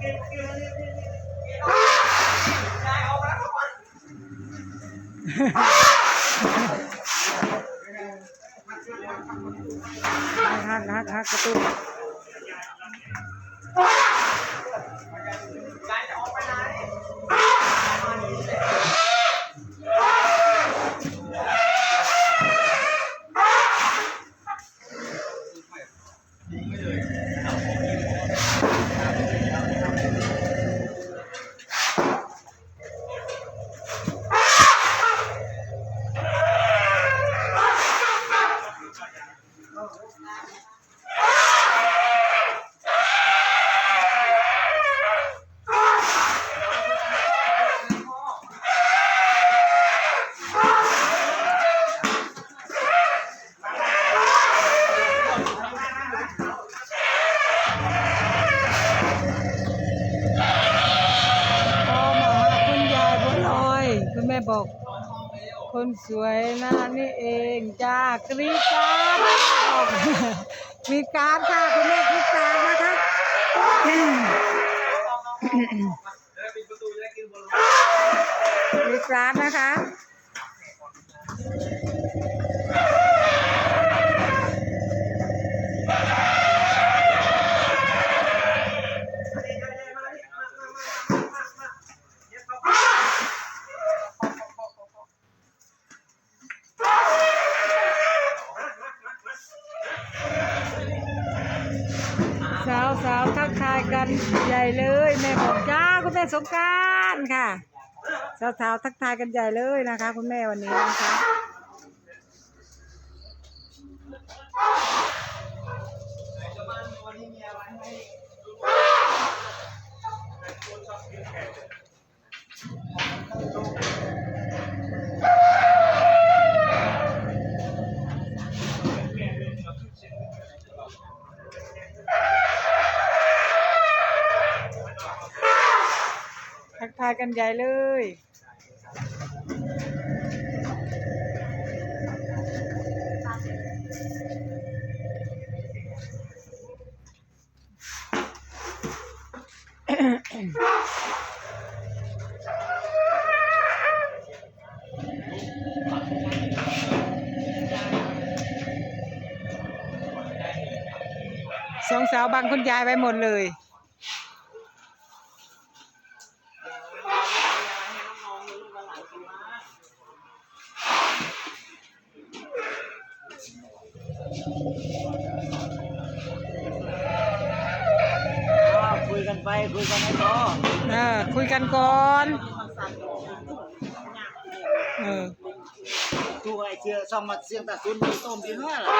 ฮักฮัก บอก คนสวยนะนี่เองจ้ากรีดกรารบอกกรีดการค่ะคุณแม่กรีดการนะคะกรีดการนะคะ สาวสาวทั กันใหญ่เลยแม่บอกจ้าคุณแม่สงการค่ะสาวสาวทักทายกันใหญ่เลยนะคะ คุณแม่วันนี้นะคะากันใหญ่เลย สองสาวบังคุณยายไว้หมดเลย คุยกันไปคุยกันให้พอเออคุยกันก่อนเออตัวไอเชื่อช่องมาเสียงตาซุนมีต้มดีมากหร่